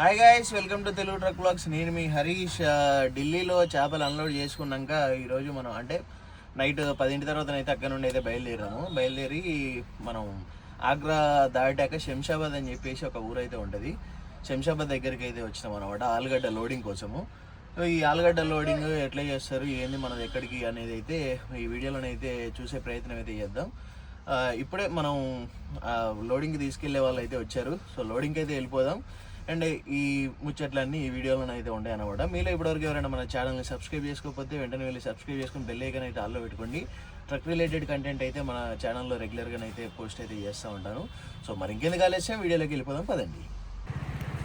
Hi guys welcome to Telugu truck blogs నేను మీ హరీష్ ఢిల్లీలో చేపలు అన్లోడ్ చేసుకున్నాక ఈరోజు మనం అంటే నైట్ పదింటి తర్వాత అయితే అక్కడ నుండి అయితే బయలుదేరాము. బయలుదేరి మనం ఆగ్రా దాటాక శంషాబాద్ అని చెప్పేసి ఒక ఊరు అయితే ఉంటుంది. శంషాబాద్ దగ్గరికి అయితే వచ్చినాం అనమాట ఆలుగడ్డ లోడింగ్ కోసము. సో ఈ ఆలుగడ్డ లోడింగ్ ఎట్లా చేస్తారు ఏంది మనది ఎక్కడికి అనేది అయితే ఈ వీడియోలోనైతే చూసే ప్రయత్నం అయితే చేద్దాం. ఇప్పుడే మనం లోడింగ్కి తీసుకెళ్ళే వాళ్ళు అయితే వచ్చారు. సో లోడింగ్కి అయితే వెళ్ళిపోదాం. అండ్ ఈ ముచ్చట్లన్నీ ఈ వీడియోలో అయితే ఉంటాయి అనమాట మీలో ఇప్పటివరకు ఎవరైనా మన ఛానల్ని సబ్స్క్రైబ్ చేసుకోకపోతే వెంటనే వెళ్ళి సబ్స్క్రైబ్ చేసుకుని బెల్ ఐకన్ అయితే ఆల్లో పెట్టుకోండి. ట్రక్ రిలేటెడ్ కంటెంట్ అయితే మన ఛానల్లో రెగ్యులర్గా అయితే పోస్ట్ అయితే చేస్తూ ఉంటాను. సో మరి ఇంకెందుకు ఆలస్యం? వీడియోలోకి వెళ్ళిపోదాం పదండి.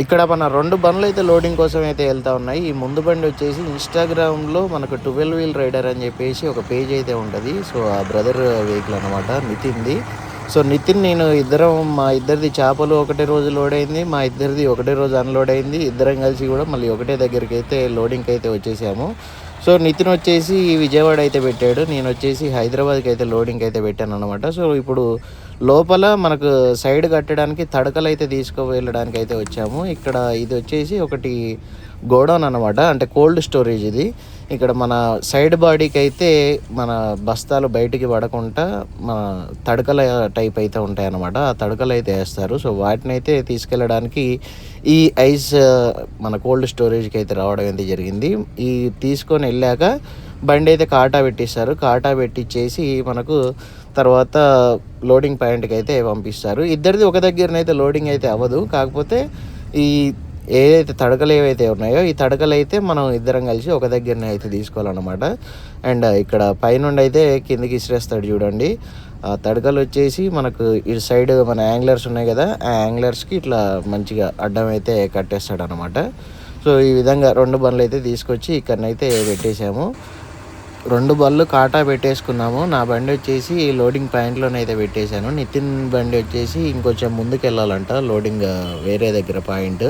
ఇక్కడ మన రెండు బండ్లు అయితే లోడింగ్ కోసం అయితే వెళ్తా ఉన్నాయి. ఈ ముందు బండి వచ్చేసి ఇన్స్టాగ్రామ్లో మనకు ట్వెల్వ్ వీల్ రైడర్ అని చెప్పేసి ఒక పేజ్ అయితే ఉంటుంది. సో ఆ బ్రదర్ వెహికల్ అనమాట నితిన్ది. సో నితిన్ నేను ఇద్దరం మా ఇద్దరిది చేపలు ఒకటే రోజు లోడ్ అయింది మా ఇద్దరిది ఒకటే రోజు అన్లోడ్ అయింది. ఇద్దరం కలిసి కూడా మళ్ళీ ఒకటే దగ్గరికి అయితే లోడింగ్కి అయితే వచ్చేసాము. సో నితిన్ వచ్చేసి విజయవాడ అయితే పెట్టాడు నేను వచ్చేసి హైదరాబాద్కి అయితే లోడింగ్ అయితే పెట్టాను అనమాట సో ఇప్పుడు లోపల మనకు సైడ్ కట్టడానికి తడకలు అయితే తీసుకువెళ్ళడానికి అయితే వచ్చాము. ఇక్కడ ఇది వచ్చేసి ఒకటి గోడౌన్ అనమాట అంటే కోల్డ్ స్టోరేజ్ ఇది. ఇక్కడ మన సైడ్ బాడీకి అయితే మన బస్తాలు బయటికి పడకుండా మన తడకల టైప్ అయితే ఉంటాయి అన్నమాట ఆ తడకలు అయితే వేస్తారు. సో వాటిని అయితే తీసుకెళ్ళడానికి ఈ ఐస్ మన కోల్డ్ స్టోరేజ్కి అయితే రావడం అయితే జరిగింది. ఈ తీసుకొని వెళ్ళాక బండి అయితే కాటా పెట్టిస్తారు. కాటా పెట్టించేసి మనకు తర్వాత లోడింగ్ పాయింట్కి అయితే పంపిస్తారు. ఇద్దరిది ఒక దగ్గరనైతే లోడింగ్ అయితే అవ్వదు. కాకపోతే ఈ ఏదైతే తడకలు ఏవైతే ఉన్నాయో ఈ తడకలు అయితే మనం ఇద్దరం కలిసి ఒక దగ్గరనే అయితే తీసుకోవాలన్నమాట. అండ్ ఇక్కడ పైనుండి అయితే కిందికి ఇసిరేస్తాడు చూడండి. ఆ తడకలు వచ్చేసి మనకు ఇటు సైడ్ మన యాంగ్లర్స్ ఉన్నాయి కదా ఆ యాంగ్లర్స్కి ఇట్లా మంచిగా అడ్డం అయితే కట్టేస్తాడు అనమాట సో ఈ విధంగా రెండు బండ్లు అయితే తీసుకొచ్చి ఇక్కడనైతే పెట్టేశాము. రెండు బళ్ళు కాటా పెట్టేసుకున్నాము. నా బండి వచ్చేసి లోడింగ్ పాయింట్లోనైతే పెట్టేశాను. నితిన్ బండి వచ్చేసి ఇంకొంచెం ముందుకు వెళ్ళాలంట లోడింగ్ వేరే దగ్గర పాయింట్.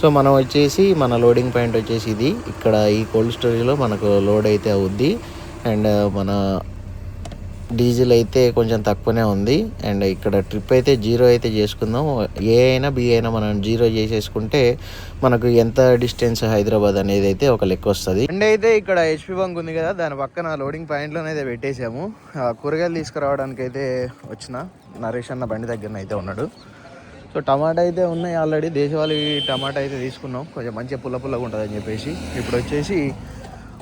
సో మనం వచ్చేసి మన లోడింగ్ పాయింట్ వచ్చేసి ఇది. ఇక్కడ ఈ కోల్డ్ స్టోరేజ్లో మనకు లోడ్ అయితే అవుద్ది. అండ్ uh, మన డీజిల్ అయితే కొంచెం తక్కువనే ఉంది. అండ్ ఇక్కడ ట్రిప్ అయితే జీరో అయితే చేసుకుందాం. ఏ అయినా బి అయినా మనం జీరో చేసేసుకుంటే మనకు ఎంత డిస్టెన్స్ హైదరాబాద్ అనేది అయితే ఒక లెక్క వస్తుంది. అండ్ అయితే ఇక్కడ హెచ్పి బంక్ ఉంది కదా దాని పక్కన లోడింగ్ పాయింట్లోనే అయితే పెట్టేశాము. ఆ కూరగాయలు తీసుకురావడానికి అయితే వచ్చిన నరేష్ అన్న బండి దగ్గర అయితే ఉన్నాడు. సో టమాటా అయితే ఉన్నాయి ఆల్రెడీ. దేశవాళీ టమాటా అయితే తీసుకున్నాం. కొంచెం మంచిగా పుల్ల పుల్లగా ఉంటుందని చెప్పేసి. ఇప్పుడు వచ్చేసి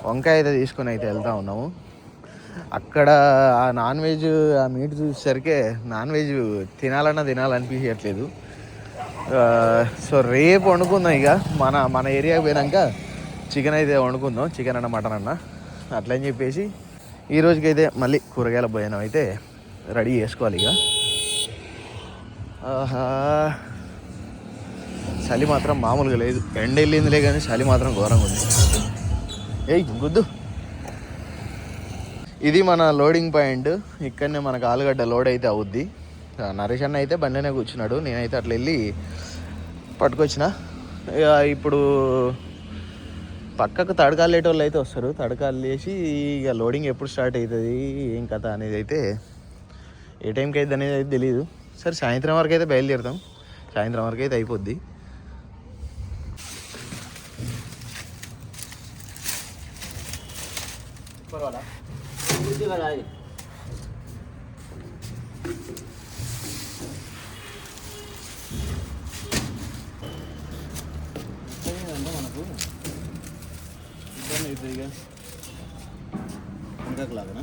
వంకాయ అయితే తీసుకొని అయితే వెళ్తా ఉన్నాము. అక్కడ ఆ నాన్ వెజ్ ఆ మీట్ చూసేసరికి నాన్ వెజ్ తినాలన్నా తినాలనిపించట్లేదు. సో రేపు వండుకుందాం ఇక. మన మన ఏరియాకి పోయినాక చికెన్ అయితే వండుకుందాం. చికెన్ అన్న మటన్ అన్న. అట్లని అని చెప్పేసి ఈ రోజుకైతే మళ్ళీ కూరగాయల భోజనం అయితే రెడీ చేసుకోవాలి ఇక. ఆహా. చలి మాత్రం మామూలుగా లేదు. ఎండ వెళ్ళిందిలే కానీ చలి మాత్రం ఘోరంగా ఉంది. ఏయ్ గుద్దు. ఇది మన లోడింగ్ పాయింట్. ఇక్కడనే మనకు ఆలుగడ్డ లోడ్ అయితే అవుద్ది. నరేష్ అన్న అయితే బండినే కూర్చున్నాడు. నేనైతే అట్లా వెళ్ళి పట్టుకొచ్చిన. ఇక ఇప్పుడు పక్కకు తడకాలు లేటోళ్ళు అయితే వస్తారు. తడకాలు లేచి ఇక లోడింగ్ ఎప్పుడు స్టార్ట్ అవుతుంది? ఏం కథ అనేది అయితే ఏ టైంకి అయితే అనేది అయితే తెలియదు. సరే సాయంత్రం వరకు అయితే బయలుదేరుతాం. సాయంత్రం వరకు అయితే అయిపోద్ది. మనకు? ఇబ్బంది అవుతుంది ఇక లాగనా?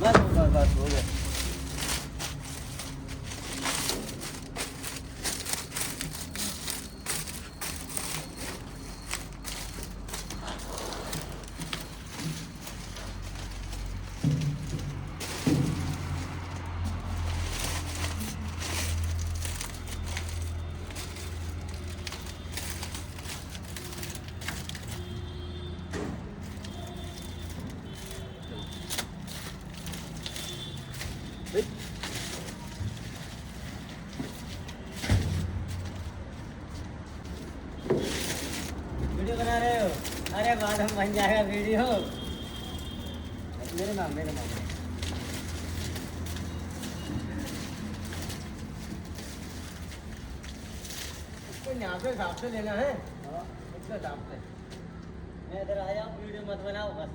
来，来，来，来，来。जाएगा वीडियो मेरे नाम मेरे नाम। यहाँ पे हिसाब से लेना है। हिसाब से। मैं इधर आया वीडियो मत बनाओ बस।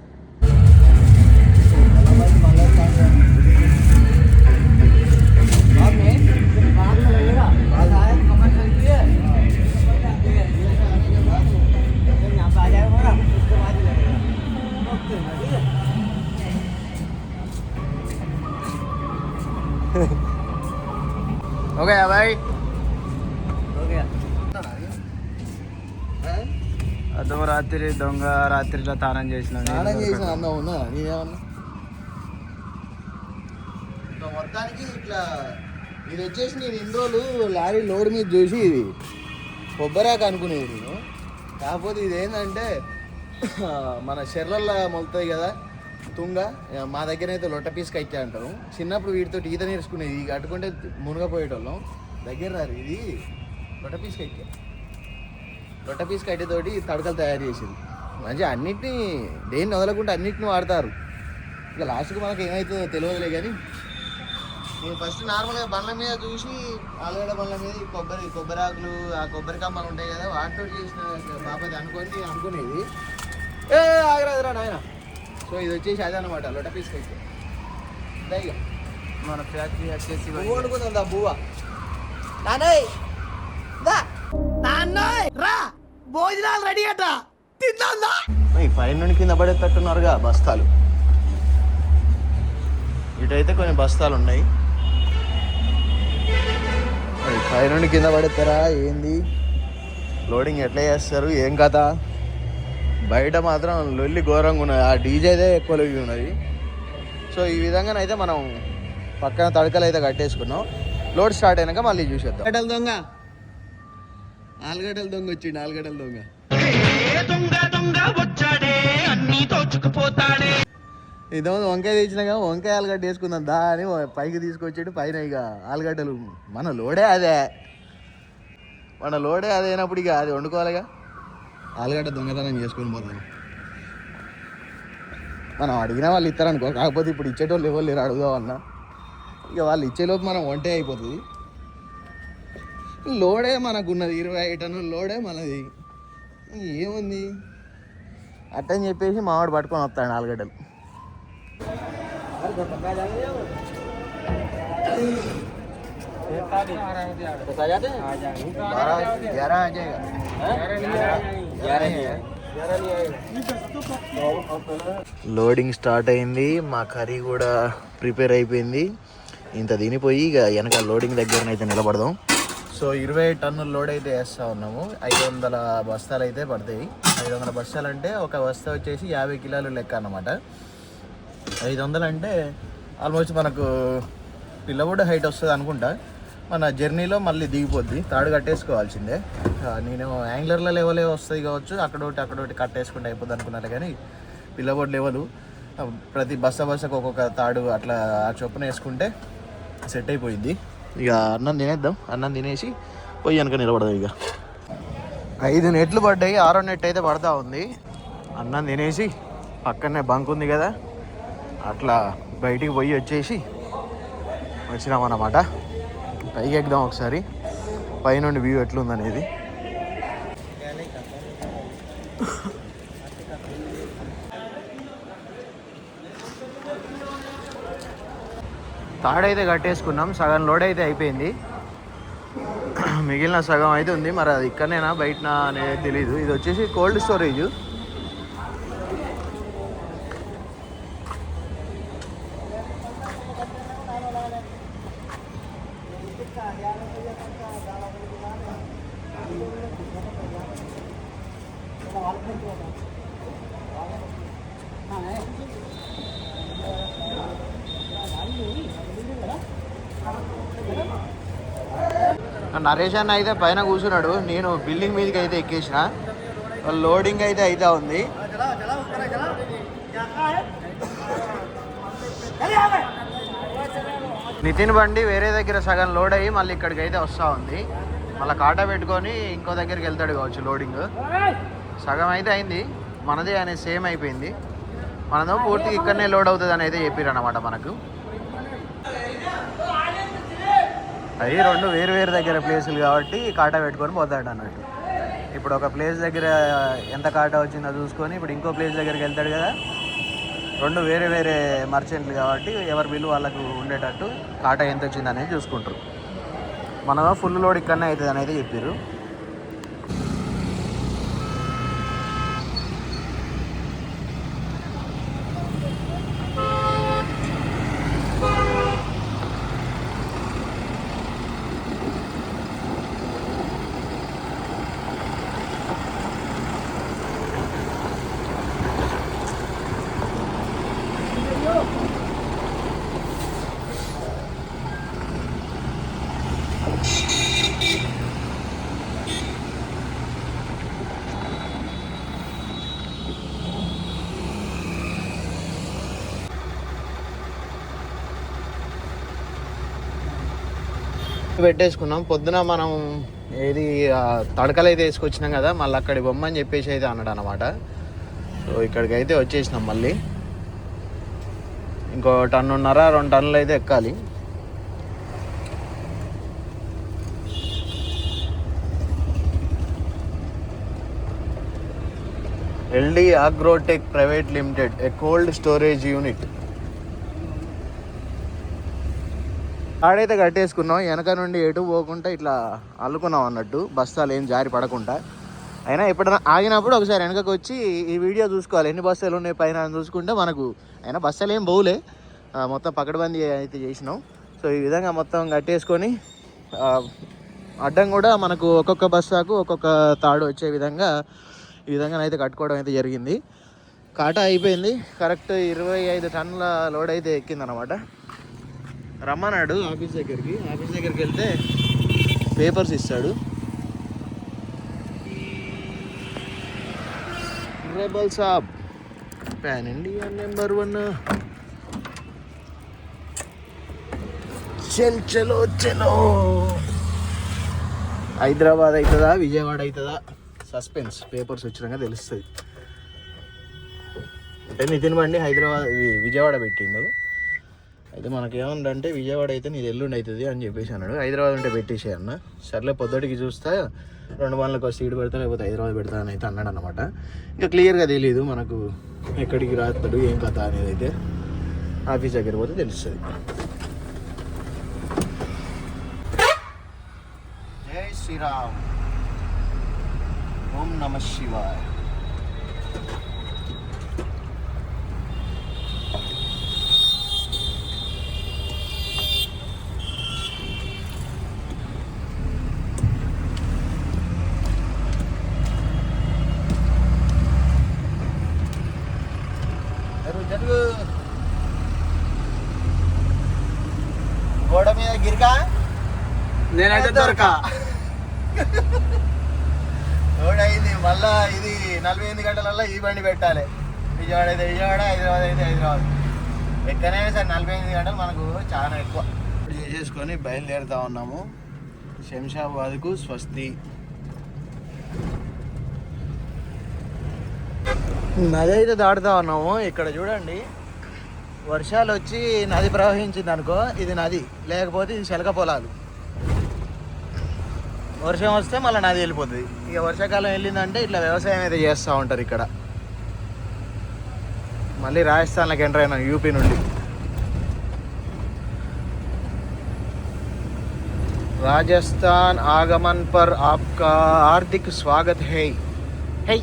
है ఓకే బాయ్ हो गया అదో రాత్రి దొంగ రాత్రిలో తానం చేసిన స్నానం చేసిన అన్నం ఉన్నా నేనేమన్నా ఇంకా మొత్తానికి ఇట్లా ఇది వచ్చేసి నేను ఇన్ని రోజులు లారీ లోడ్ మీద చూసి ఇది కొబ్బరాకు అనుకునేది నేను కాకపోతే ఇది ఏంటంటే మన చెర్లల్లో మొలుతాయి కదా తుంగ మా దగ్గర అయితే లొట్ట పీస్ కట్టే అంటారు. చిన్నప్పుడు వీటితో ఈత నేర్చుకునేది ఇది కట్టుకుంటే మునగపోయేటోళ్ళం. దగ్గర రారు ఇది. లొట్ట పీస్ కట్టే. లొట్ట పీస్ కట్టేతోటి తడకలు తయారు చేసింది. మంచిగా అన్నిటినీ దేన్ని వదలకుండా అన్నిటిని వాడతారు. ఇక లాస్ట్కి మనకు ఏమవుతుందో తెలియదులే కానీ నేను ఫస్ట్ నార్మల్గా బండ్ల మీద చూసి ఆలుగడ్డ బండ్ల మీద ఈ కొబ్బరి కొబ్బరి ఆకులు ఆ కొబ్బరి కమ్మలు ఉంటాయి కదా వాటితో చేసిన బాబాయ్ అనుకొని అనుకునేది. ఏ ఆగరాదురా నాయన. సో ఇది వచ్చేసి అదే అనమాట లొట్ట పీస్ మన ఫ్యాక్టరీ వచ్చేసి పువ్వు అనుకుందాం దా బువ్వ. నాన్నయ్ దా. నాన్నయ్ రా. భోజనాలు రెడీ అట. తిందా పైన నుండి కింద పడేటట్టున్నారుగా బస్తాలు. ఇటైతే కొన్ని బస్తాలు ఉన్నాయి. మరి పై నుండి కింద పడేస్తారా ఏంది? లోడింగ్ ఎట్లా చేస్తారు? ఏం కథ? బయట మాత్రం లొల్లి ఘోరంగా ఉన్నది. ఆ డీజేదే ఎక్కువ లొల్లి ఉన్నది. సో ఈ విధంగానైతే మనం పక్కన తడకలు అయితే కట్టేసుకున్నాం. లోడ్ స్టార్ట్ అయినాక మళ్ళీ చూసేద్దాం. గడ్డల దొంగ. ఆలుగడ్డల దొంగ వచ్చిండు ఆలుగడ్డల దొంగ. ఇదో వంకాయ తెచ్చినాక వంకాయ ఆలుగడ్డ వేసుకుందాం. దా అని పైకి తీసుకొచ్చాడు పైన ఇక ఆలుగడ్డలు. మన లోడే అదే. మన లోడే అదే అయినప్పుడు ఇక అది వండుకోవాలిగా. ఆలుగడ్డ దొంగతనం చేసుకొని పోతాను మనం అడిగిన వాళ్ళు ఇస్తారనుకో కాకపోతే ఇప్పుడు ఇచ్చేటోళ్ళు ఎవరు లేరు అడుగుదామన్నా ఇక వాళ్ళు ఇచ్చేలోపు మనం వంటే అయిపోతుంది. లోడే మనకున్నది ఇరవై ఐదు టన్నుల లోడే మనది. ఏముంది? అట్టని చెప్పేసి మామిడి పట్టుకొని వస్తాడు ఆలుగడ్డలు. ఎరా అజయ్ లోడింగ్ స్టార్ట్ అయింది మా కర్రీ కూడా ప్రిపేర్ అయిపోయింది. ఇంత దినిపోయి ఇక వెనక లోడింగ్ దగ్గరనైతే నిలబడదాం. సో ఇరవై టన్ను లోడ్ అయితే వేస్తా ఉన్నాము. ఐదు వందల బస్తాలు అయితే పడతాయి. ఐదు వందల బస్తాలు అంటే ఒక బస్తా వచ్చేసి యాభై కిలోలు లెక్క అన్నమాట. ఐదు వందలు అంటే ఆల్మోస్ట్ మనకు పిల్లవాడు హైట్ వస్తుంది అనుకుంటా. మన జర్నీలో మళ్ళీ దిగిపోద్ది. తాడు కట్టేసుకోవాల్సిందే. నేను యాంగ్లర్ల లెవెలే వస్తాయి కావచ్చు. అక్కడ ఒకటి అక్కడ ఒకటి కట్టేసుకుంటే అయిపోద్ది అనుకున్నాను కానీ పిల్లబోర్డ్ లెవలు ప్రతి బస్స బస్సకు ఒక్కొక్క తాడు అట్లా ఆ చొప్పున వేసుకుంటే సెట్ అయిపోయింది. ఇక అన్నం తినేద్దాం. అన్నం తినేసి పోయి వెనక నిలబడదాం ఇక. ఐదు నెట్లు పడ్డాయి. ఆరో నెట్ అయితే పడతా ఉంది. అన్నం తినేసి పక్కనే బంక్ ఉంది కదా. అట్లా బయటికి పోయి వచ్చేసి వచ్చినామన్నమాట. పైకి ఎక్కుదాం ఒకసారి. పైనుండి వ్యూ ఎట్లుందనేది. తాడైతే కట్టేసుకున్నాం సగం లోడ్ అయితే అయిపోయింది. మిగిలిన సగం అయితే ఉంది మరి అది ఇక్కడనేనా బయటనా అనేది తెలీదు. ఇది వచ్చేసి కోల్డ్ స్టోరేజ్ నరేష్ అన్న అయితే పైన కూర్చున్నాడు. నేను బిల్డింగ్ మీదకి అయితే ఎక్కేసిన. లోడింగ్ అయితే అయితే ఉంది. నితిన్ బండి వేరే దగ్గర సగం లోడ్ అయ్యి మళ్ళీ ఇక్కడికి అయితే వస్తూ ఉంది. మళ్ళీ కాటా పెట్టుకొని ఇంకో దగ్గరికి వెళ్తాడు కావచ్చు లోడింగ్. సగం అయితే అయింది. మనది అనేది సేమ్ అయిపోయింది. మనదో పూర్తిగా ఇక్కడనే లోడ్ అవుతుంది అని అయితే చెప్పారు అనమాట మనకు. అవి రెండు వేరు వేరు దగ్గర ప్లేసులు కాబట్టి కాటా పెట్టుకొని పోతాడు అన్నట్టు. ఇప్పుడు ఒక ప్లేస్ దగ్గర ఎంత కాటా వచ్చిందో చూసుకొని ఇప్పుడు ఇంకో ప్లేస్ దగ్గరికి వెళ్తాడు కదా. రెండు వేరే వేరే మర్చెంట్లు కాబట్టి ఎవరి బిల్లు వాళ్ళకు ఉండేటట్టు కాటా ఎంత వచ్చింది అనేది చూసుకుంటారు. మనం ఫుల్ లోడ్ ఇక్కడనే అవుతుంది అనేది చెప్పారు పెట్టేసుకున్నాం. పొద్దున మనం ఏది తడకలు అయితే వేసుకొచ్చినాం కదా మళ్ళీ అక్కడికి బొమ్మని చెప్పేసి అయితే అన్నాడు అనమాట సో ఇక్కడికి అయితే వచ్చేసినాం మళ్ళీ. ఇంకో టన్నున్నర రెండు టన్నులు అయితే ఎక్కాలి. LD agrotech private limited a cold storage unit. ఆడైతే కట్టేసుకున్నాం. వెనక నుండి ఎటు పోకుండా ఇట్లా అల్లుకున్నాం అన్నట్టు. బస్తాలు ఏం జారి పడకుండా. అయినా ఎప్పుడైనా ఆగినప్పుడు ఒకసారి వెనకకు వచ్చి ఈ వీడియో చూసుకోవాలి. ఎన్ని బస్తాలు ఉన్నాయి పైన అని చూసుకుంటే మనకు అయినా బస్తాలు ఏం పోలే మొత్తం పకడ్బందీ అయితే చేసినాం. సో ఈ విధంగా మొత్తం కట్టేసుకొని అడ్డం కూడా మనకు ఒక్కొక్క బస్తాకు ఒక్కొక్క తాడు వచ్చే విధంగా ఈ విధంగా అయితే కట్టుకోవడం అయితే జరిగింది. కాటా అయిపోయింది. కరెక్ట్ ఇరవై ఐదు టన్నుల లోడ్ అయితే ఎక్కిందనమాట రమ్మన్నాడు. ఆఫీస్ దగ్గరికి ఆఫీస్ దగ్గరికి వెళ్తే పేపర్స్ ఇస్తాడు. రెబల్ సాబ్. పాన్ ఇండియా నెంబర్ వన్ చల్ చలో చలో. హైదరాబాద్ అవుతుందా విజయవాడ అవుతుందా సస్పెన్స్ పేపర్స్ వచ్చినాక తెలుస్తుంది. అంటే నితిన్ బండి హైదరాబాద్ విజయవాడ పెట్టిండు. అయితే మనకేముందంటే విజయవాడ అయితే నీది ఎల్లుండి అవుతుంది అని చెప్పేసి అన్నాడు. హైదరాబాద్ ఉంటే పెట్టేసే అన్న. సర్లే పొద్దుటికి చూస్తా రెండు వందలకు సీడ్ పెడతా లేకపోతే హైదరాబాద్ పెడతా అని అయితే అన్నాడు అనమాట ఇంకా క్లియర్గా తెలియదు మనకు ఎక్కడికి రాస్తాడు ఏం కథ అనేది అయితే ఆఫీస్ దగ్గర పోతే తెలుస్తుంది. జై శ్రీరామ్. ఓం నమ శివాయ. గిరికా నేనైతే దొరక. అయింది? మళ్ళా ఇది నలభై ఎనిమిది గంటలల్లో ఈ బండి పెట్టాలి. విజయవాడ అయితే విజయవాడ హైదరాబాద్ అయితే హైదరాబాద్. ఎక్కడైనా సరే నలభై ఎనిమిది గంటలు మనకు చాలా ఎక్కువ. చేసేసుకొని బయలుదేరుతా ఉన్నాము. శంషాబాద్కు స్వస్తి. నది అయితే దాటుతా ఉన్నాము. ఇక్కడ చూడండి. వర్షాలు వచ్చి నది ప్రవహించింది అనుకో ఇది నది. లేకపోతే ఇది శలక పొలాలు. వర్షం వస్తే మళ్ళీ నది వెళ్ళిపోతుంది ఇక వర్షాకాలం వెళ్ళిందంటే ఇట్లా వ్యవసాయం అయితే చేస్తూ ఉంటారు ఇక్కడ. మళ్ళీ రాజస్థాన్లోకి ఎంటర్ అయినా యూపీ నుండి. రాజస్థాన్ ఆగమన్ పర్ ఆప్కా హార్దిక్ స్వాగత్ హై. High.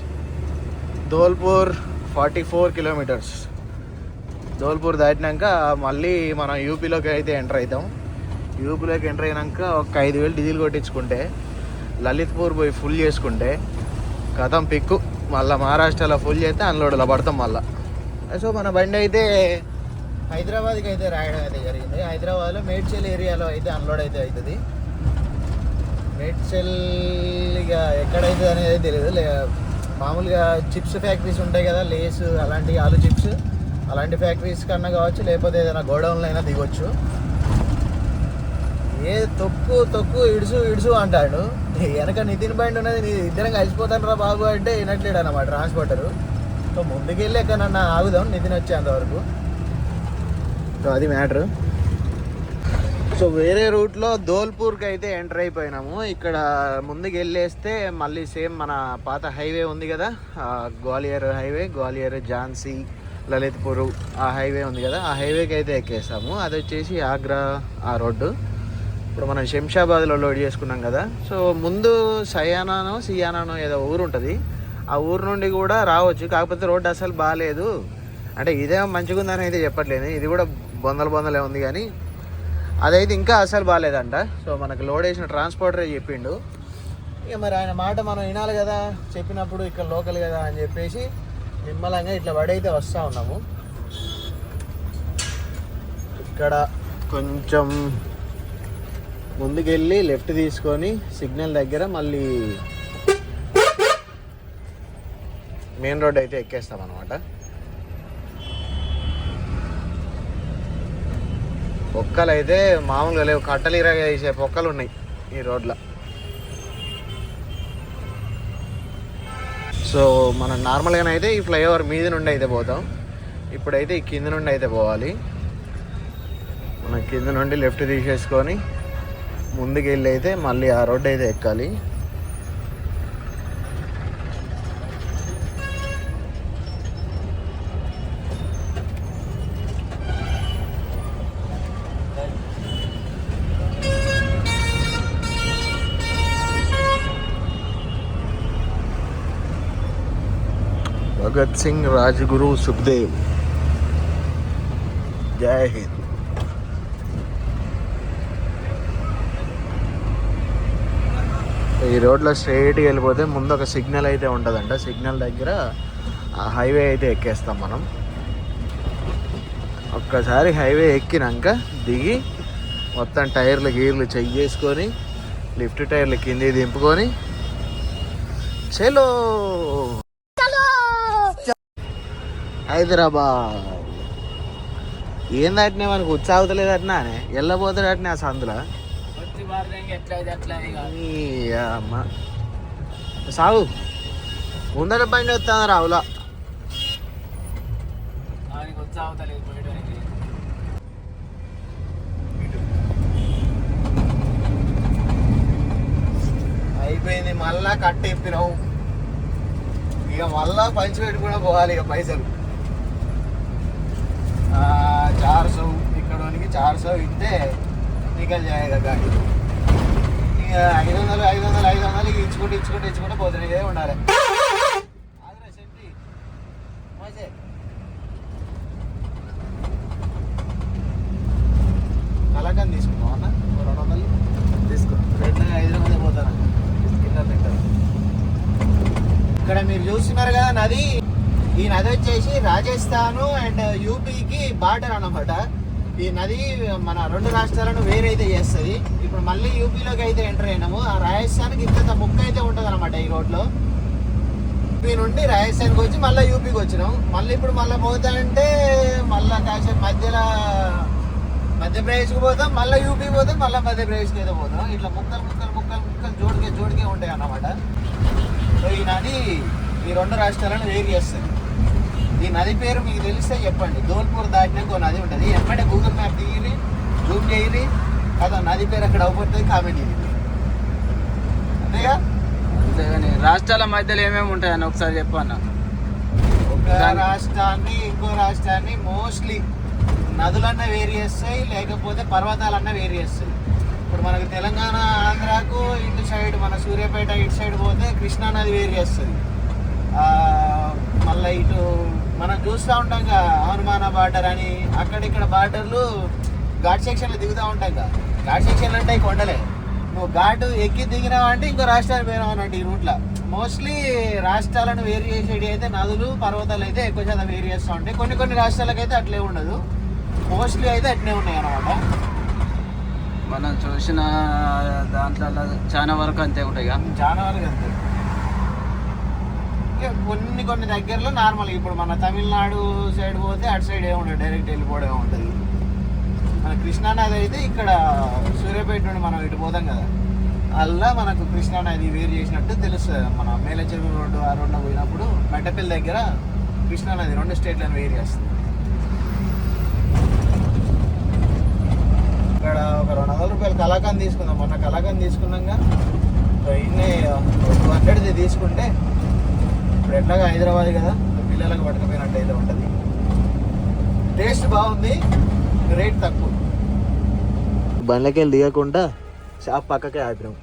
Dholpur forty four kilometres. Dholpur దాటినాక మళ్ళీ మనం యూపీలోకి అయితే ఎంటర్ అవుతాం. యూపీలోకి ఎంటర్ అయినాక ఒక ఐదు వేలు డీజిల్ కొట్టించుకుంటే లలిత్పూర్ పోయి ఫుల్ చేసుకుంటే కథం పిక్కు. మళ్ళీ మహారాష్ట్రలో ఫుల్ చేస్తే అన్లోడ్లో పడతాం మళ్ళీ. సో మన బండి అయితే హైదరాబాద్కి అయితే రాయడం అయితే జరిగింది. హైదరాబాద్లో మేడ్చల్ ఏరియాలో అయితే అన్లోడ్ అయితే అవుతుంది. మేడ్చల్ ఇక ఎక్కడైతే అనేది తెలియదు మామూలుగా చిప్స్ ఫ్యాక్టరీస్ ఉంటాయి కదా లేస్ అలాంటి ఆలు చిప్స్. అలాంటి ఫ్యాక్టరీస్ కన్నా కావచ్చు లేకపోతే ఏదైనా గోడౌన్లో అయినా దిగొచ్చు. ఏ తొక్కు తొక్కు ఇడుసు ఇడుసు అంటాడు. వెనక నితిన్ బండి ఉన్నది నీ ఇద్దరం కలిసిపోతాను రా బాబు అంటే వినట్లేడు అనమాట ట్రాన్స్పోర్టరు. సో ముందుకెళ్ళి ఎక్కడన్నా ఆగుదాం నితిన్ వచ్చేంత వరకు. సో అది మ్యాటర్. సో వేరే రూట్లో ధోల్పూర్కి అయితే ఎంటర్ అయిపోయినాము. ఇక్కడ ముందుకు వెళ్ళేస్తే మళ్ళీ సేమ్ మన పాత హైవే ఉంది కదా గ్వాలియర్ హైవే గ్వాలియర్ ఝాన్సీ లలిత్పూర్ ఆ హైవే ఉంది కదా ఆ హైవేకి అయితే ఎక్కేసాము. అది వచ్చేసి ఆగ్రా ఆ రోడ్డు. ఇప్పుడు మనం శంషాబాద్లో లోడ్ చేసుకున్నాం కదా. సో ముందు సయానానో సియానానో ఏదో ఊరు ఉంటుంది. ఆ ఊరు నుండి కూడా రావచ్చు కాకపోతే రోడ్డు అసలు బాగాలేదు అంటే ఇదే మంచిగా ఉందని అయితే చెప్పట్లేదు. ఇది కూడా బొందల బొందలే ఉంది కానీ అదైతే ఇంకా అసలు బాగాలేదంట సో మనకు లోడ్ వేసిన ట్రాన్స్పోర్టరే చెప్పిండు. ఇక మరి ఆయన మాట మనం వినాలి కదా చెప్పినప్పుడు ఇక్కడ లోకల్ కదా అని చెప్పేసి నిమ్మలంగా ఇట్లా పడైతే వస్తూ ఉన్నాము. ఇక్కడ కొంచెం ముందుకెళ్ళి లెఫ్ట్ తీసుకొని సిగ్నల్ దగ్గర మళ్ళీ మెయిన్ రోడ్ అయితే ఎక్కేస్తాం అనమాట పొక్కలు అయితే మామూలుగా లేవు. కట్టలు ఇరగ వేసే పొక్కలు ఉన్నాయి ఈ రోడ్లో. సో మనం నార్మల్గానే అయితే ఈ ఫ్లైఓవర్ మీద నుండి అయితే పోతాం. ఇప్పుడైతే ఈ కింద నుండి అయితే పోవాలి. మనం కింద నుండి లెఫ్ట్ తీసేసుకొని ముందుకు వెళ్ళి అయితే మళ్ళీ ఆ రోడ్డు అయితే ఎక్కాలి. భగత్ సింగ్ రాజ్గురు సుఖ్దేవ్. జై హింద్. ఈ రోడ్లో స్ట్రైట్గా వెళ్ళిపోతే ముందు ఒక సిగ్నల్ అయితే ఉంటుందంట. సిగ్నల్ దగ్గర ఆ హైవే అయితే ఎక్కేస్తాం మనం. ఒక్కసారి హైవే ఎక్కినాక దిగి మొత్తం టైర్లు గీర్లు చెక్ చేసుకొని లిఫ్ట్ టైర్లు కింది దింపుకొని చలో! హైదరాబాద్. ఏం దాటినా మనకు ఉత్సాహతలేదు అట్నా వెళ్ళబోతాడు అట్నే ఆ సందులో? సాగు ముందర బండి వస్తాను రావులా అయిపోయింది మళ్ళా కట్ట ఎప్పినావు ఇక మళ్ళా పంచి పెట్టుకుని పోవాలి ఇక పైసలు. ఆ, చార్ సౌ ఇక్కడ చార్ సౌ ఇస్తే నికల్ జాయేగా గాడి ఇక ఐదు వందలు ఐదు వందలు ఐదు వందలు ఇచ్చుకుంటూ ఇచ్చుకుంటూ ఇచ్చుకుంటూ పోతున్నాయి ఉండాలి ఆగురా శెట్టి. మోసే. కలాకండ్ తీసుకున్నావు అన్న ఓ రెండు వందలు తీసుకో రెండు ఐదు వందలు పోతాను కింద తింటారు ఇక్కడ మీరు చూస్తున్నారు కదా నది ఈ నది వచ్చేసి రాజస్థాన్ అండ్ యూపీకి బార్డర్ అనమాట ఈ నది మన రెండు రాష్ట్రాలను వేరైతే చేస్తుంది. ఇప్పుడు మళ్ళీ యూపీలోకి అయితే ఎంటర్ అయినాము. ఆ రాజస్థాన్కి ఇంత ముక్క అయితే ఉంటుంది అనమాట ఈ రోడ్లో. యూపీ నుండి రాజస్థాన్కి వచ్చి మళ్ళీ యూపీకి వచ్చినాం. మళ్ళీ ఇప్పుడు మళ్ళీ పోతానంటే మళ్ళీ కాసేపు మధ్యలో మధ్యప్రదేశ్కి పోతాం. మళ్ళీ యూపీకి పోతాం. మళ్ళీ మధ్యప్రదేశ్కి అయితే పోతాం. ఇట్లా ముక్కలు ముక్కలు ముక్కలు ముక్కలు జోడికే జోడికే ఉంటాయి అన్నమాట సో ఈ నది ఈ రెండు రాష్ట్రాలను వేరు చేస్తుంది. ఈ నది పేరు మీకు తెలిస్తే చెప్పండి. ధోల్పూర్ దాటినాక ఒక నది ఉంటుంది. ఎమ్మటే గూగుల్ మ్యాప్ దిగిరి జూమ్ చేయరి అదో నది పేరు అక్కడ అవుపడుతుంది కామెంట్ చేయండి. అంతేగా? అంతేగాని రాష్ట్రాల మధ్యలో ఏమేమి ఉంటాయని ఒకసారి చెప్పన్న ఒక రాష్ట్రాన్ని ఇంకో రాష్ట్రాన్ని మోస్ట్లీ నదులన్నా వేరు చేస్తాయి లేకపోతే పర్వతాలన్నా వేరు చేస్తాయి. ఇప్పుడు మనకు తెలంగాణ ఆంధ్రాకు ఇటు సైడ్ మన సూర్యాపేట ఇటు సైడ్ పోతే కృష్ణా నది వేరు చేస్తుంది. మళ్ళీ ఇటు మనం చూస్తూ ఉంటాం కదా హనుమాన బార్డర్ అని. అక్కడిక్కడ బార్డర్లు ఘాట్ సెక్షన్లో దిగుతూ ఉంటాం కదా ఘాట్ సెక్షన్లు అంటే కొండలే. నువ్వు ఘాటు ఎక్కి దిగినావు అంటే ఇంకో రాష్ట్రానికి పోయినావు అన్నట్టు ఈ రూట్లో. మోస్ట్లీ రాష్ట్రాలను వేరు చేసేటి అయితే నదులు పర్వతాలు అయితే ఎక్కువ శాతం వేరు చేస్తూ ఉంటాయి. కొన్ని కొన్ని రాష్ట్రాలకైతే అట్లే ఉండదు. మోస్ట్లీ అయితే అట్లే ఉన్నాయి అన్నమాట. మనం చూసిన దాంట్లో చాలా వరకు అంతే ఉంటాయి. చాలా వరకు అంతే. కొన్ని కొన్ని దగ్గరలో నార్మల్ ఇప్పుడు మన తమిళనాడు సైడ్ పోతే అటు సైడ్ ఏముండదు డైరెక్ట్ వెళ్ళిపోవడం ఉంటుంది. మన కృష్ణానది అయితే ఇక్కడ సూర్యాపేట నుండి మనం ఇటు పోతాం కదా. అలా మనకు కృష్ణానది వేరు చేసినట్టు తెలుస్తుంది. మన మేలచెరువు రోడ్డు ఆ రోడ్డు పోయినప్పుడు మెట్టపల్లి దగ్గర కృష్ణానది రెండు స్టేట్లను వేరు చేస్తుంది. ఇక్కడ ఒక రెండు వందల రూపాయలు కలాకాన్ తీసుకుందాం. మొన్న కలాకాన్ తీసుకున్నాక ఇన్ని టూ హండ్రెడ్ది తీసుకుంటే ఇప్పుడు ఎట్లాగా హైదరాబాద్ కదా పిల్లలకు పట్టుకపోయినట్టు అయితే ఉంటుంది. టేస్ట్ బాగుంది రేట్ తక్కువ. బండ్లకి వెళ్ళి దిగకుండా షాప్ పక్కకే ఆపినాం.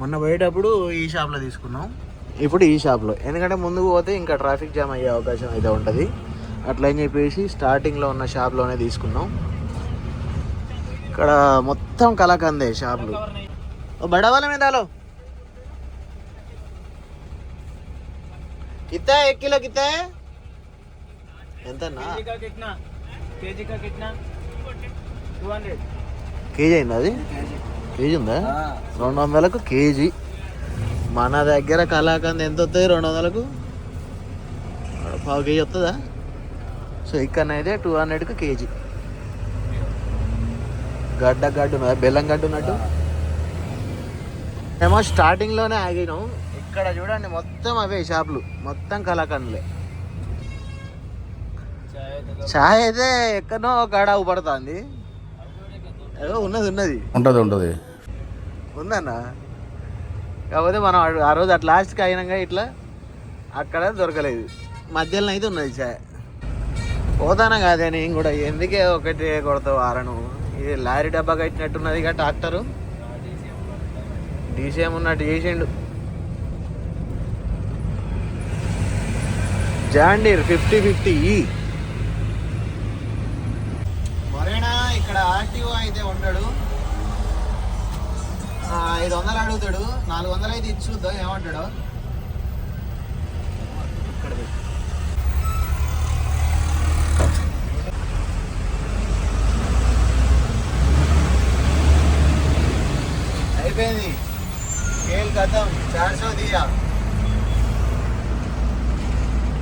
మొన్న పోయేటప్పుడు ఈ షాప్లో తీసుకున్నాం. ఇప్పుడు ఈ షాప్లో ఎందుకంటే ముందుకు పోతే ఇంకా ట్రాఫిక్ జామ్ అయ్యే అవకాశం అయితే ఉంటుంది. అట్లా అని చెప్పేసి స్టార్టింగ్లో ఉన్న షాప్లోనే తీసుకున్నాం. ఇక్కడ మొత్తం కలాకందే షాపులు. ఓ బడా మీద హలో కిత్తా ఎక్ కిలో కిత్తా ఎంతన్నా कितना केजी का कितना टू हंड्रेड కేజీ అయింది అది కేజీ ఉందా రెండు వందలకు కేజీ మన దగ్గర కలాకండ్ ఎంత వస్తుంది రెండు వందలకు ఆడ పావు కేజీ వస్తుందా సో ఇక్కడ అయితే టూ హండ్రెడ్కి కేజీ గడ్డ గడ్డు ఉన్నదా బెల్లం గడ్డు ఉన్నట్టు ఏమో స్టార్టింగ్లోనే ఆగినాం ఇక్కడ చూడండి మొత్తం అవే షాపులు. మొత్తం కలాకండ్లే. చాయ్ అయితే ఎక్కడో ఒక ఆడ పడుతుంది ఏదో ఉన్నది ఉన్నది. ఉంటుంది ఉంటుంది. ఉందన్న? కాకపోతే మనం ఆ- రోజు అట్లా లాస్ట్కి అయినాక ఇట్లా అక్కడ దొరకలేదు. మధ్యలో అయితే ఉన్నది చాయ్ పోతానా కాదే నేను కూడా. ఎందుకే ఒకటి కొడతావు ఆరను ఇది లారీ డబ్బా కట్టినట్టున్నది ఇక ట్రాక్టరు డీసీఎం ఉన్నట్టు చేసిండు. జాండీర్ ఫిఫ్టీ ఫిఫ్టీ ఈ. ఇక్కడ ఆర్టీఓ అయితే ఉండడు. ఐదు వందలు అడుగుతాడు. నాలుగు వందలు అయితే ఇచ్చి చూద్దాం ఏమంటాడు? అయిపోయింది. కేల్ కథం చార్సో దియా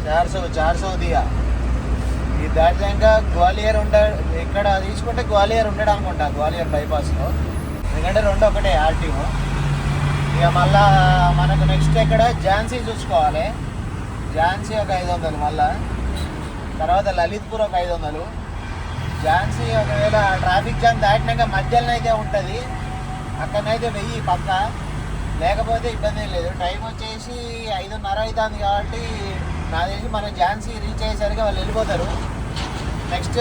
चार सौ चार सौ दिया ఈ దాటాక గ్వాలియర్ ఉండ ఇక్కడ తీసుకుంటే గ్వాలియర్ ఉండడం అనుకుంటా గ్వాలియర్ బైపాస్లో ఎందుకంటే రెండు ఒకటే ఆర్టీఓ ఇక మళ్ళా మనకు నెక్స్ట్ ఎక్కడ ఝాన్సీ చూసుకోవాలి ఝాన్సీ ఒక ఐదు వందలు మళ్ళా తర్వాత లలిత్పూర్ ఒక ఐదు వందలు ఝాన్సీ ఒకవేళ ట్రాఫిక్ జామ్ దాటినాక మధ్యలో అయితే ఉంటుంది అక్కడనైతే వెయ్యి పక్క లేకపోతే ఇబ్బంది ఏం లేదు టైం వచ్చేసి ఐదున్నర అవుతుంది కాబట్టి నాకు తెలిసి మనం ఝాన్సీ రీచ్ అయ్యేసరికి వాళ్ళు వెళ్ళిపోతారు. నెక్స్ట్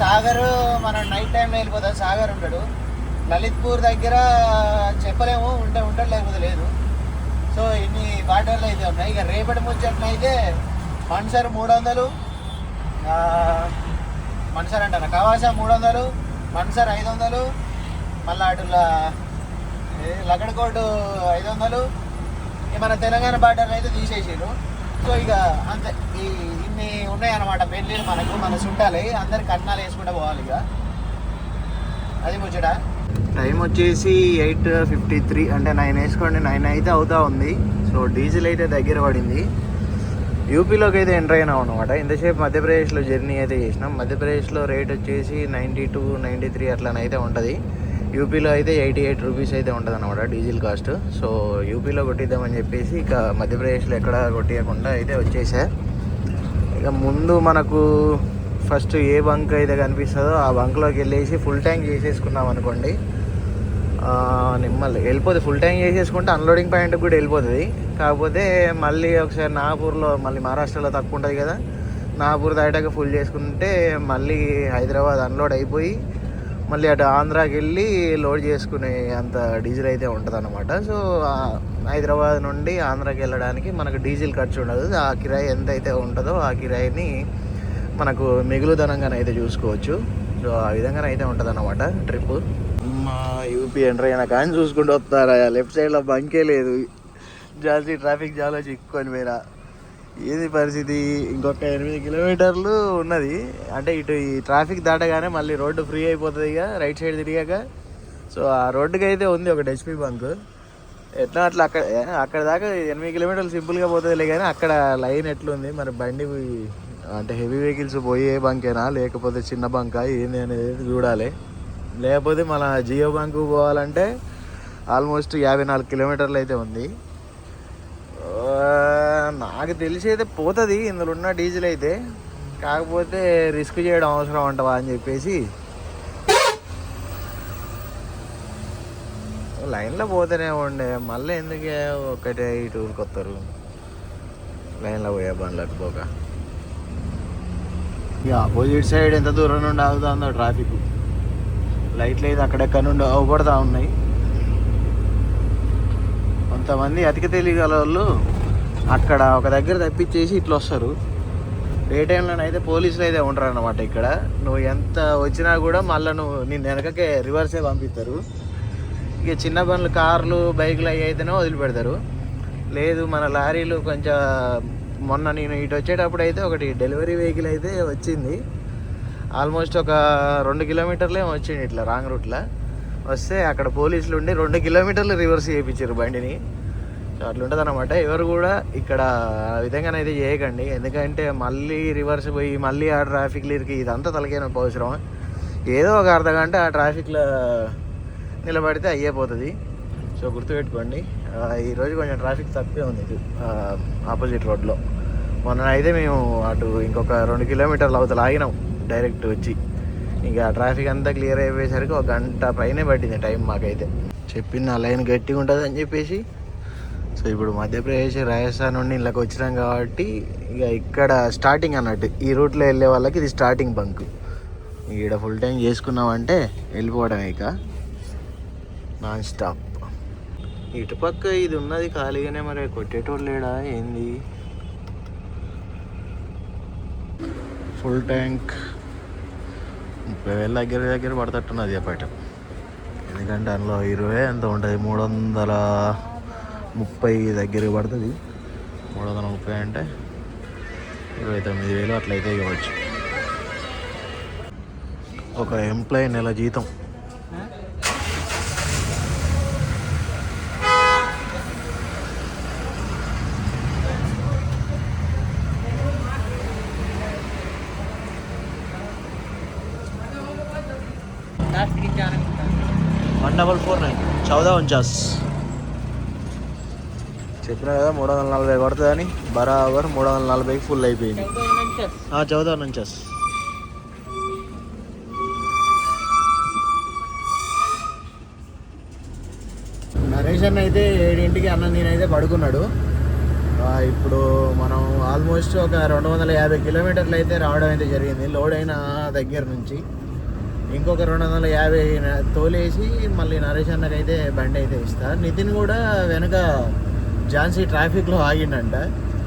సాగర్ మనం నైట్ టైంలో వెళ్ళిపోతాం సాగర్ ఉంటాడు. లలిత్పూర్ దగ్గర చెప్పలేము ఉంటే ఉంటాడు లేకపోతే లేదు. సో ఇన్ని బాటలు అయితే ఉన్నాయి. ఇక రేపటి ముచ్చట్లయితే మన్సర్ మూడు వందలు మన్సర్ అంటారు? కవాసా మూడు వందలు మన్సర్ ఐదు వందలు మళ్ళీ అటు లగడకోట్ ఐదు వందలు మన తెలంగాణ బార్డర్లు అయితే తీసేసారు సో ఇక అంత ఈ ఇన్ని ఉన్నాయన్నమాట. పెళ్ళిళ్ళు మనకు మన చుట్టాలి అందరు కట్నాలు వేసుకుంటూ పోవాలి ఇక. అది ముచ్చట. టైం వచ్చేసి ఎయిట్ ఫిఫ్టీ త్రీ అంటే నైన్ వేసుకోండి. నైన్ అయితే అవుతా ఉంది. సో డీజిల్ అయితే దగ్గర పడింది. యూపీలోకి అయితే ఎంటర్ అయినాం అనమాట ఇంతసేపు మధ్యప్రదేశ్లో జర్నీ అయితే చేసినాం. మధ్యప్రదేశ్లో రేట్ వచ్చేసి నైంటీ టూ నైంటీ త్రీ అట్లనైతే ఉంటుంది. యూపీలో అయితే ఎయిటీ ఎయిట్ రూపీస్ అయితే ఉంటుంది అనమాట డీజిల్ కాస్ట్. సో యూపీలో కొట్టిద్దామని చెప్పేసి ఇక మధ్యప్రదేశ్లో ఎక్కడ కొట్టియకుండా అయితే వచ్చేసా. ఇక ముందు మనకు ఫస్ట్ ఏ బంక్ అయితే కనిపిస్తుందో ఆ బంక్లోకి వెళ్ళేసి ఫుల్ ట్యాంక్ చేసేసుకున్నాం అనుకోండి. నిమ్మల్ని వెళ్ళిపోతుంది ఫుల్ ట్యాంక్ చేసేసుకుంటే అన్లోడింగ్ పాయింట్ కూడా వెళ్ళిపోతుంది. కాకపోతే మళ్ళీ ఒకసారి నాగపూర్లో మళ్ళీ మహారాష్ట్రలో తక్కువ ఉంటుంది కదా. నాగపూర్ దాటాక ఫుల్ చేసుకుంటే మళ్ళీ హైదరాబాద్ అన్లోడ్ అయిపోయి మళ్ళీ అటు ఆంధ్రాకి వెళ్ళి లోడ్ చేసుకునే అంత డీజిల్ అయితే ఉంటుంది అనమాట సో హైదరాబాద్ నుండి ఆంధ్రాకి వెళ్ళడానికి మనకు డీజిల్ ఖర్చు ఉండదు. ఆ కిరాయి ఎంత అయితే ఉంటుందో ఆ కిరాయిని మనకు మిగులుదనంగానైతే చూసుకోవచ్చు. సో ఆ విధంగానైతే ఉంటుంది అనమాట ట్రిప్ మా యూపీ ఎంటర్ అయినా కానీ చూసుకుంటూ వస్తారా? లెఫ్ట్ సైడ్లో బంకే లేదు. జాస్తి ట్రాఫిక్ జాలో చిక్కుకొని మీరా ఏది పరిస్థితి? ఇంకొక ఎనిమిది కిలోమీటర్లు ఉన్నది. అంటే ఇటు ఈ ట్రాఫిక్ దాటగానే మళ్ళీ రోడ్డు ఫ్రీ అయిపోతుంది ఇక రైట్ సైడ్ తిరిగాక. సో ఆ రోడ్డుకి అయితే ఉంది ఒక హెచ్పి బంక్ ఎట్లా అట్లా అక్కడ అక్కడ దాకా ఎనిమిది కిలోమీటర్లు సింపుల్గా పోతుందిలే కానీ అక్కడ లైన్ ఎట్లుంది? మరి బండి అంటే హెవీ వెహికల్స్ పోయే బంకేనా? లేకపోతే చిన్న బంకా? ఏంది అనేది చూడాలి. లేకపోతే మన జియో బంకు పోవాలంటే ఆల్మోస్ట్ యాభై నాలుగు కిలోమీటర్లు అయితే ఉంది. నాకు తెలిసి అయితే పోతుంది. ఇందులో ఉన్న డీజిల్ అయితే. కాకపోతే రిస్క్ చేయడం అవసరం అంటవా అని చెప్పేసి. లైన్లో పోతేనే ఉండే. మళ్ళీ ఎందుకే ఒకటే ఈ టూర్కి వస్తారు లైన్లో పోయే బండ్లకు పోక. ఇక ఆపోజిట్ సైడ్ ఎంత దూరం నుండి ఆగుతుందో ట్రాఫిక్ లైట్లు అయితే అక్కడెక్కడ నుండి అవపడతా ఉన్నాయి. కొంతమంది అతిక తెలియగల వాళ్ళు అక్కడ ఒక దగ్గర తప్పించేసి ఇట్లా వస్తారు. డే టైంలోనైతే పోలీసులు అయితే ఉంటారు అనమాట ఇక్కడ నువ్వు ఎంత వచ్చినా కూడా మళ్ళీ నువ్వు నేను వెనకకే రివర్సే పంపిస్తారు. ఇక చిన్న పనులు కార్లు బైకులు అవి అయితేనే వదిలిపెడతారు. లేదు మన లారీలు కొంచెం మొన్న నేను ఇటు వచ్చేటప్పుడు అయితే ఒకటి డెలివరీ వెహికల్ అయితే వచ్చింది. ఆల్మోస్ట్ ఒక రెండు కిలోమీటర్లే వచ్చింది ఇట్లా రాంగ్ రూట్లో. వస్తే అక్కడ పోలీసులు ఉండి రెండు కిలోమీటర్లు రివర్స్ చేయించారు బండిని. సో అట్లుంటుంది అనమాట ఎవరు కూడా ఇక్కడ విధంగానైతే చేయకండి. ఎందుకంటే మళ్ళీ రివర్స్ పోయి మళ్ళీ ఆ ట్రాఫిక్ లిరికి ఇదంతా తలకైన అవసరం. ఏదో ఒక అర్ధ గంట ఆ ట్రాఫిక్లో నిలబడితే అయ్యేపోతుంది సో గుర్తుపెట్టుకోండి. ఈరోజు కొంచెం ట్రాఫిక్ తక్కువే ఉంది ఆపోజిట్ రోడ్లో మొన్న అయితే మేము అటు ఇంకొక రెండు కిలోమీటర్లు అవతల ఆగినాం. డైరెక్ట్ వచ్చి. ఇక ట్రాఫిక్ అంతా క్లియర్ అయిపోయేసరికి ఒక గంట పైనే పట్టింది టైం మాకైతే. చెప్పింది ఆ లైన్ గట్టిగా ఉంటుంది అని చెప్పేసి. సో ఇప్పుడు మధ్యప్రదేశ్ రాజస్థాన్ నుండి ఇళ్ళకి వచ్చినాం కాబట్టి ఇక ఇక్కడ స్టార్టింగ్ అన్నట్టు. ఈ రూట్లో వెళ్ళే వాళ్ళకి ఇది స్టార్టింగ్ బంక్ ఈడ ఫుల్ టైం చేసుకున్నామంటే వెళ్ళిపోవడం ఇక. నాన్ స్టాప్ ఇటుపక్క ఇది ఉన్నది ఖాళీగానే మరి కొట్టేటోళ్ళు లేడా? ఏంది? ఫుల్ ట్యాంక్ ముప్పై వేల దగ్గర దగ్గర పడతట్టున్నది అప్పటి ఎందుకంటే అందులో ఇరవై ఎంత ఉంటుంది? మూడు వందల ముప్పై దగ్గర పడుతుంది. మూడు వందల ముప్పై అంటే ఇరవై తొమ్మిది వేలు అట్లయితే ఇవ్వచ్చు. ఒక ఎంప్లాయీ నెల జీతం. డబల్ ఫోర్ నైన్ చౌదా ఉంచాస్ చెప్పిన కదా మూడు వందల నలభై పడుతుందని బరాబర్ మూడు వందల నలభైకి ఫుల్ అయిపోయింది. ఆ, చౌదా నుంచాస్ నరేష్ అన్న అయితే ఏడింటికి అన్న నేనైతే పడుకున్నాడు. ఆ, ఇప్పుడు మనం ఆల్మోస్ట్ ఒక రెండు వందల యాభై కిలోమీటర్లు అయితే రావడం అయితే జరిగింది. లోడ్ అయిన దగ్గర నుంచి. ఇంకొక రెండు వందల యాభై తోలేసి మళ్ళీ నరేష్ అన్నకు అయితే బండి అయితే ఇస్తా. నితిన్ కూడా వెనక ఝాన్సీ ట్రాఫిక్లో ఆగిండంట.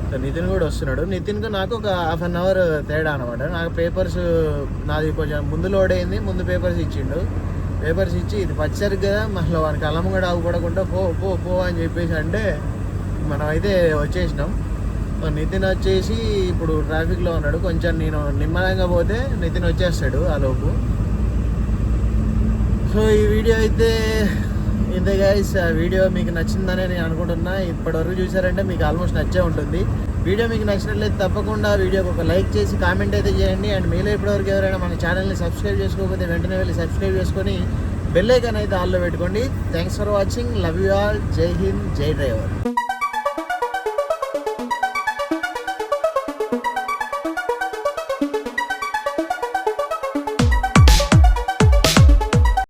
సో నితిన్ కూడా వస్తున్నాడు. నితిన్కి నాకు ఒక హాఫ్ అన్ అవర్ తేడా అనమాట నాకు పేపర్స్ నాది కొంచెం ముందు లోడ్ అయింది. ముందు పేపర్స్ ఇచ్చిండు. పేపర్స్ ఇచ్చి ఇది పచ్చరు కదా మళ్ళీ వానికి అల్లం కూడా ఆగుపడకుండా పో పో పో అని చెప్పేసి అంటే మనం అయితే వచ్చేసినాం నితిన్ వచ్చేసి ఇప్పుడు ట్రాఫిక్లో ఉన్నాడు. కొంచెం నేను నిమ్మలంగా పోతే నితిన్ వచ్చేస్తాడు ఆ లోపు. సో ఈ వీడియో అయితే ఇంతే గైస్ ఆ వీడియో మీకు నచ్చిందని నేను అనుకుంటున్నా. ఇప్పటివరకు చూసారంటే మీకు ఆల్మోస్ట్ నచ్చే ఉంటుంది. వీడియో మీకు నచ్చినట్లయితే తప్పకుండా వీడియోకి ఒక లైక్ చేసి కామెంట్ అయితే చేయండి. అండ్ మీలో ఇప్పటివరకు ఎవరైనా మన ఛానల్ని సబ్స్క్రైబ్ చేసుకోకపోతే వెంటనే వెళ్ళి సబ్స్క్రైబ్ చేసుకొని బెల్లైకన్ అయితే ఆల్లో పెట్టుకోండి. Thanks for watching love you all Jai Hind Jai driver